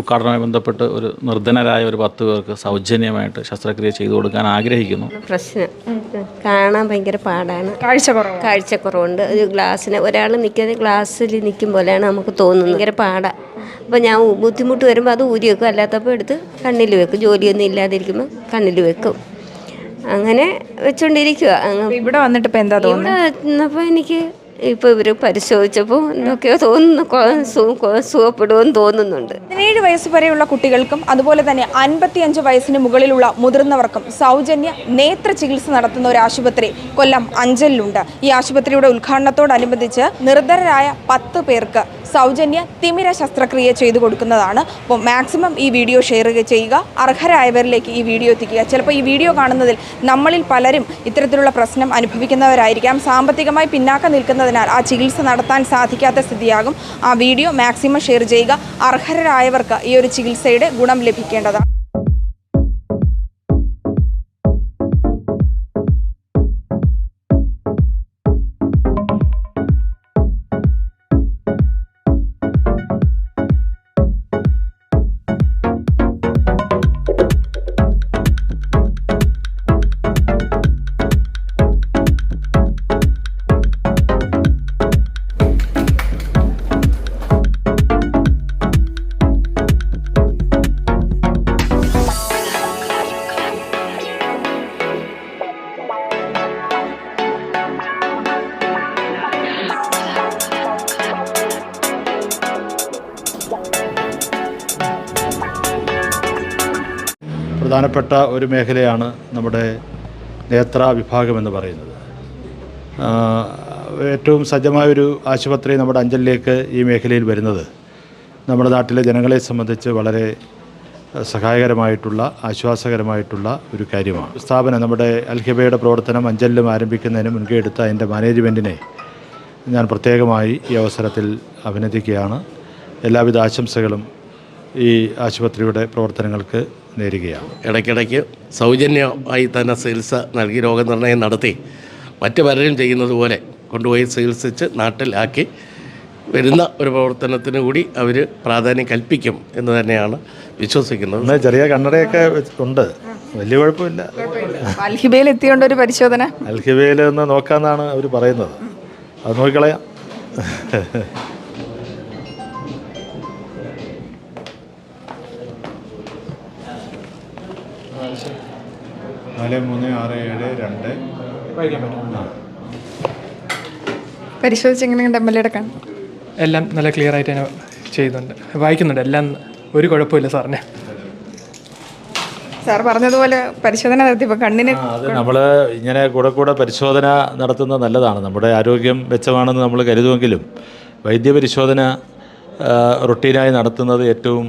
ഉദ്ഘാടനവുമായി ബന്ധപ്പെട്ട് ഒരു നിർധനരായ ഒരു പത്ത് പേർക്ക് സൗജന്യമായിട്ട് ശസ്ത്രക്രിയ ചെയ്തു കൊടുക്കാൻ ആഗ്രഹിക്കുന്നു. പ്രശ്നം. കാണാൻ ഭയങ്കര പാടാണ്. കാഴ്ച കുറവ് കാഴ്ചക്കുറവുണ്ട്. ഒരു ഗ്ലാസ്സിന് ഒരാൾ നിൽക്കുന്നത് ഗ്ലാസ്സിൽ നിൽക്കും പോലെയാണ് നമുക്ക് തോന്നുന്നത്. ഭയങ്കര പാടാ. അപ്പോൾ ഞാൻ ബുദ്ധിമുട്ട് വരുമ്പോൾ അത് ഊരി വെക്കും. അല്ലാത്തപ്പോൾ എടുത്ത് കണ്ണിൽ വെക്കും. ജോലിയൊന്നും ഇല്ലാതിരിക്കുമ്പോൾ കണ്ണിൽ വെക്കും. അങ്ങനെ വെച്ചുകൊണ്ടിരിക്കുക ഇവിടെ വന്നിട്ട് ഇപ്പൊ എന്താ തോന്നുന്നത്? ഇവിടെ എനിക്ക് ഇപ്പോൾ ഇവർ പരിശോധിച്ചപ്പോൾ എന്തൊക്കെയോ തോന്നുന്നു സുഖപ്പെടുമെന്ന് തോന്നുന്നുണ്ട്. പതിനേഴ് വയസ്സ് വരെയുള്ള കുട്ടികൾക്കും അതുപോലെ തന്നെ അൻപത്തിയഞ്ച് വയസ്സിന് മുകളിലുള്ള മുതിർന്നവർക്കും സൗജന്യ നേത്ര ചികിത്സ നടത്തുന്ന ഒരു ആശുപത്രി കൊല്ലം അഞ്ചലിലുണ്ട്. ഈ ആശുപത്രിയുടെ ഉദ്ഘാടനത്തോടനുബന്ധിച്ച് നിർധനരായ പത്ത് പേർക്ക് സൗജന്യ തിമിര ശസ്ത്രക്രിയ ചെയ്തു കൊടുക്കുന്നതാണ്. അപ്പോൾ മാക്സിമം ഈ വീഡിയോ ഷെയർ ചെയ്യുക. അർഹരായവരിലേക്ക് ഈ വീഡിയോ എത്തിക്കുക. ചിലപ്പോൾ ഈ വീഡിയോ കാണുന്നതിൽ നമ്മളിൽ പലരും ഇത്തരത്തിലുള്ള പ്രശ്നം അനുഭവിക്കുന്നവരായിരിക്കാം. സാമ്പത്തികമായി പിന്നാക്കം നിൽക്കുന്നതിനാൽ ആ ചികിത്സ നടത്താൻ സാധിക്കാത്ത സ്ഥിതിയാകും. ആ വീഡിയോ മാക്സിമം ഷെയർ ചെയ്യുക. അർഹരായവർക്ക് ഈ ഒരു ചികിത്സയുടെ ഗുണം ലഭിക്കേണ്ടതാണ്. പ്രധാനപ്പെട്ട ഒരു മേഖലയാണ് നമ്മുടെ നേത്ര വിഭാഗം എന്ന് പറയുന്നത്. ഏറ്റവും സജ്ജമായൊരു ആശുപത്രി നമ്മുടെ അഞ്ചലിലേക്ക് ഈ മേഖലയിൽ വരുന്നത് നമ്മുടെ നാട്ടിലെ ജനങ്ങളെ സംബന്ധിച്ച് വളരെ സഹായകരമായിട്ടുള്ള ആശ്വാസകരമായിട്ടുള്ള ഒരു കാര്യമാണ്. സ്ഥാപനം നമ്മുടെ അൽഹിബയുടെ പ്രവർത്തനം അഞ്ചലിലും ആരംഭിക്കുന്നതിന് മുൻകൈ എടുത്ത അതിന്റെ മാനേജ്മെന്റിനെ ഞാൻ പ്രത്യേകമായി ഈ അവസരത്തിൽ അഭിനന്ദിക്കുകയാണ്. എല്ലാവിധ ആശംസകളും ഈ ആശുപത്രിയുടെ പ്രവർത്തനങ്ങൾക്ക് നേരുകയാണ്. ഇടയ്ക്കിടയ്ക്ക് സൗജന്യമായി തന്നെ ചികിത്സ നൽകി രോഗനിർണയം നടത്തി. മറ്റു പലരും ചെയ്യുന്നത് പോലെ കൊണ്ടുപോയി ചികിത്സിച്ച് നാട്ടിലാക്കി. വരുന്ന ഒരു പ്രവർത്തനത്തിന് കൂടി അവർ പ്രാധാന്യം കൽപ്പിക്കും എന്ന് തന്നെയാണ് വിശ്വസിക്കുന്നത്. ചെറിയ കണ്ണടയൊക്കെ ഉണ്ട് വലിയ കുഴപ്പമില്ല. അൽഹിബയിൽ എത്തിയോണ്ട് ഒരു പരിശോധന? അൽഹിബയിൽ ഒന്ന് നോക്കാമെന്നാണ് അവർ പറയുന്നത്. അത് നോക്കിക്കളയാം. നാല് മൂന്ന് ആറ് ഏഴ് രണ്ട്. പരിശോധിച്ച് എങ്ങനെയുണ്ട് എം എൽ എയുടെ കണ്ണ് എല്ലാം നല്ല ക്ലിയർ ആയിട്ട് തന്നെ ചെയ്യുന്നുണ്ട്. വായിക്കുന്നുണ്ട്. എല്ലാം ഒരു കുഴപ്പമില്ല സാറിന്. സാർ പറഞ്ഞതുപോലെ പരിശോധന നടത്തിയപ്പോൾ കണ്ണിന് നമ്മൾ ഇങ്ങനെ കൂടെ കൂടെ പരിശോധന നടത്തുന്നത് നല്ലതാണ്. നമ്മുടെ ആരോഗ്യം മെച്ചമാണെന്ന് നമ്മൾ കരുതുമെങ്കിലും വൈദ്യപരിശോധന റൊട്ടീനായി നടത്തുന്നത് ഏറ്റവും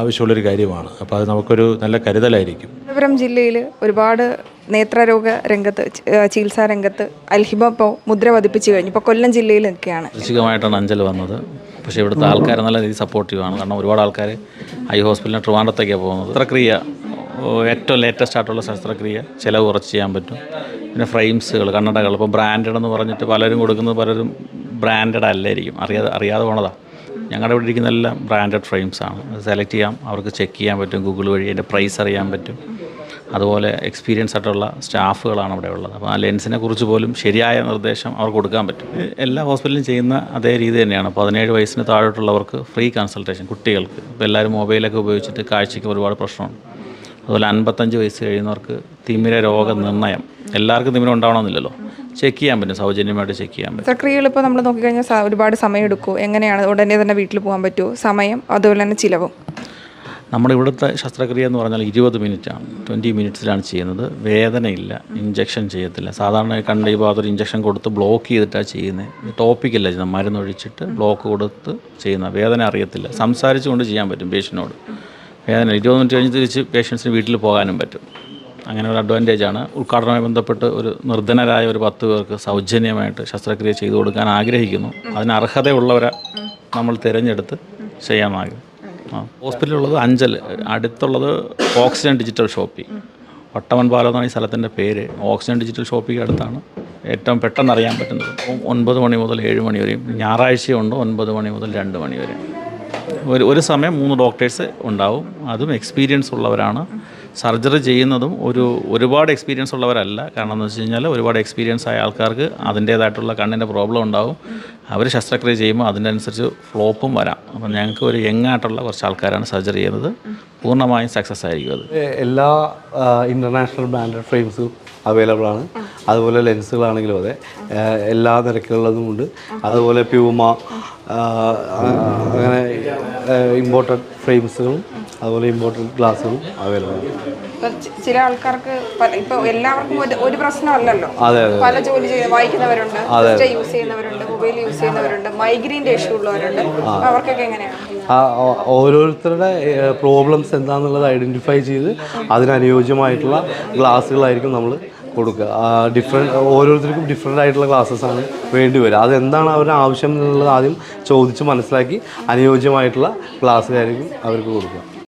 ആവശ്യമുള്ളൊരു കാര്യമാണ്. അപ്പോൾ അത് നമുക്കൊരു നല്ല കരുതലായിരിക്കും. തിരുവനന്തപുരം ജില്ലയിൽ ഒരുപാട് നേത്രരോഗ രംഗത്ത് ചികിത്സാ രംഗത്ത് അൽഹിബ ഇപ്പോൾ മുദ്ര പതിപ്പിച്ച് കഴിഞ്ഞു. ഇപ്പോൾ കൊല്ലം ജില്ലയിൽ നിൽക്കുകയാണ്. കൃഷികമായിട്ടാണ് അഞ്ചൽ വന്നത്. പക്ഷേ ഇവിടുത്തെ ആൾക്കാർ നല്ല രീതിയിൽ സപ്പോർട്ടീവാണ് കാരണം ഒരുപാട് ആൾക്കാർ ഐ ഹോസ്പിറ്റലിന് ട്രിവാൻഡത്തേക്കാണ് പോകുന്നത്. ശസ്ത്രക്രിയ ഏറ്റവും ലേറ്റസ്റ്റ് ആയിട്ടുള്ള ശസ്ത്രക്രിയ ചിലവ് കുറച്ച് ചെയ്യാൻ പറ്റും. പിന്നെ ഫ്രെയിംസുകൾ കണ്ണടകൾ. ഇപ്പോൾ ബ്രാൻഡഡ് എന്ന് പറഞ്ഞിട്ട് പലരും കൊടുക്കുന്നത് പലരും ബ്രാൻഡഡ് അല്ലായിരിക്കും. അറിയാതെ അറിയാതെ പോണതാണ് ഞങ്ങളുടെ ഇവിടെ ഇരിക്കുന്ന എല്ലാം ബ്രാൻഡഡ് ഫ്രെയിംസാണ് സെലക്ട് ചെയ്യാം. അവർക്ക് ചെക്ക് ചെയ്യാൻ പറ്റും. ഗൂഗിൾ വഴി അതിന്റെ പ്രൈസ് അറിയാൻ പറ്റും. അതുപോലെ എക്സ്പീരിയൻസ് ആയിട്ടുള്ള സ്റ്റാഫുകളാണ് അവിടെ ഉള്ളത്. അപ്പോൾ ആ ലെൻസിനെ കുറിച്ച് പോലും ശരിയായ നിർദ്ദേശം അവർക്ക് കൊടുക്കാൻ പറ്റും. എല്ലാ ഹോസ്പിറ്റലിലും ചെയ്യുന്ന അതേ രീതി തന്നെയാണ്. പതിനേഴ് വയസ്സിന് താഴോട്ടുള്ളവർക്ക് ഫ്രീ കൺസൾട്ടേഷൻ കുട്ടികൾക്ക്. ഇപ്പോൾ എല്ലാവരും മൊബൈലൊക്കെ ഉപയോഗിച്ചിട്ട് കാഴ്ചയ്ക്ക് ഒരുപാട് പ്രശ്നമുണ്ട്. അതുപോലെ അൻപത്തഞ്ച് വയസ്സ് കഴിയുന്നവർക്ക് തിമിര രോഗ നിർണയം. എല്ലാവർക്കും തിമിരം ഉണ്ടാവണമെന്നില്ലല്ലോ. ചെക്ക് ചെയ്യാൻ പറ്റും സൗജന്യമായിട്ട് ചെക്ക് ചെയ്യാൻ പറ്റും. പ്രക്രിയകൾ ഇപ്പോൾ നമ്മൾ നോക്കിക്കഴിഞ്ഞാൽ കഴിഞ്ഞാൽ ഒരുപാട് സമയം എടുക്കും എങ്ങനെയാണ് ഉടനെ തന്നെ വീട്ടിൽ പോകാൻ പറ്റുമോ സമയം അതുപോലെ തന്നെ ചിലവും. നമ്മുടെ ഇവിടുത്തെ ശസ്ത്രക്രിയ എന്ന് പറഞ്ഞാൽ ഇരുപത് മിനിറ്റാണ്. ട്വന്റി മിനിറ്റ്സിലാണ് ചെയ്യുന്നത്. വേദനയില്ല ഇഞ്ചക്ഷൻ ചെയ്യത്തില്ല. സാധാരണ കണ്ട ഈ ഭാഗത്തൊരു ഇഞ്ചക്ഷൻ കൊടുത്ത് ബ്ലോക്ക് ചെയ്തിട്ടാണ് ചെയ്യുന്നത് ടോപ്പിക്കല്ല ചെയ്യുന്നത് മരുന്നൊഴിച്ചിട്ട് ബ്ലോക്ക് കൊടുത്ത് ചെയ്യുന്ന വേദന അറിയത്തില്ല. സംസാരിച്ചുകൊണ്ട് ചെയ്യാൻ പറ്റും പേഷ്യനോട് വേദന. ഇരുപത് മിനിറ്റ് കഴിഞ്ഞ് തിരിച്ച് പേഷ്യൻസിന് വീട്ടിൽ പോകാനും പറ്റും. അങ്ങനെ ഒരു അഡ്വാന്റേജാണ് ഉദ്ഘാടനവുമായി ബന്ധപ്പെട്ട് ഒരു നിർധനരായ ഒരു പത്ത് പേർക്ക് സൗജന്യമായിട്ട് ശസ്ത്രക്രിയ ചെയ്തു കൊടുക്കാൻ ആഗ്രഹിക്കുന്നു. അതിന് അർഹതയുള്ളവരെ നമ്മൾ തിരഞ്ഞെടുത്ത് ചെയ്യാനാകും. ഹോസ്പിറ്റലുള്ളത് അഞ്ചൽ. അടുത്തുള്ളത് ഓക്സിജൻ ഡിജിറ്റൽ ഷോപ്പി. വട്ടമൺ പാലം എന്നാണ് ഈ സ്ഥലത്തിന്റെ പേര്. ഓക്സിജൻ ഡിജിറ്റൽ ഷോപ്പിംഗ് അടുത്താണ് ഏറ്റവും പെട്ടെന്ന് അറിയാൻ പറ്റുന്നത്. ഒമ്പത് മണി മുതൽ ഏഴ് മണി വരെയും. ഞായറാഴ്ചയുണ്ട് ഒൻപത് മണി മുതൽ രണ്ട് മണി വരെ ഒരു ഒരു സമയം മൂന്ന് ഡോക്ടേഴ്സ് ഉണ്ടാവും. അതും എക്സ്പീരിയൻസ് ഉള്ളവരാണ്. സർജറി ചെയ്യുന്നതും ഒരു ഒരുപാട് എക്സ്പീരിയൻസ് ഉള്ളവരല്ല. കാരണം എന്ന് വെച്ച് കഴിഞ്ഞാൽ ഒരുപാട് എക്സ്പീരിയൻസ് ആയ ആൾക്കാർക്ക് അതിന്റേതായിട്ടുള്ള കണ്ണിന്റെ പ്രോബ്ലം ഉണ്ടാവും. അവർ ശസ്ത്രക്രിയ ചെയ്യുമ്പോൾ അതിനനുസരിച്ച് ഫ്ലോപ്പും വരാം. അപ്പം ഞങ്ങൾക്ക് ഒരു യങ്ങായിട്ടുള്ള കുറച്ച് ആൾക്കാരാണ് സർജറി ചെയ്യുന്നത്. പൂർണമായും സക്സസ് ആയിരിക്കും അത്. എല്ലാ ഇന്റർനാഷണൽ ബ്രാൻഡഡ് ഫ്രെയിംസും അവൈലബിൾ ആണ്. അതുപോലെ ലെൻസുകളാണെങ്കിലും അതെ. എല്ലാ നിരക്കുകളിലും ഉണ്ട്. അതുപോലെ പ്യൂമ അങ്ങനെ ഇമ്പോർട്ടഡ് ഫ്രെയിംസുകളും അതുപോലെ ഇമ്പോർട്ടഡ് ഗ്ലാസുകളും അവൈലബിൾ ചില ആൾക്കാർക്ക് ഇപ്പൊ എല്ലാവർക്കും ഒരു- പ്രശ്നമല്ലല്ലോ. പല ജോലി ചെയ്ത് വായിക്കുന്നവരുണ്ട് യൂസ് ചെയ്യുന്നവരുണ്ട് മൊബൈൽ യൂസ് ചെയ്യുന്നവരുണ്ട് മൈഗ്രെയിന്റെ ഇഷ്യൂ ഉള്ളവരുണ്ട്. അവർക്കൊക്കെ എങ്ങനെയാണ് ഓരോരുത്തരുടെ പ്രോബ്ലംസ് എന്താണെന്നുള്ളത് ഐഡന്റിഫൈ ചെയ്ത് അതിനനുയോജ്യമായിട്ടുള്ള ഗ്ലാസ്സുകളായിരിക്കും നമ്മൾ കൊടുക്കുക. ഡിഫറെന്റ് ഓരോരുത്തർക്കും ഡിഫറെന്റ് ആയിട്ടുള്ള ക്ലാസ്സസ് ആണ് വേണ്ടി വരിക. അതെന്താണ് അവരുടെ ആവശ്യം എന്നുള്ളത് ആദ്യം ചോദിച്ച് മനസ്സിലാക്കി അനുയോജ്യമായിട്ടുള്ള ക്ലാസ്സുകായിരിക്കും അവർക്ക് കൊടുക്കുക.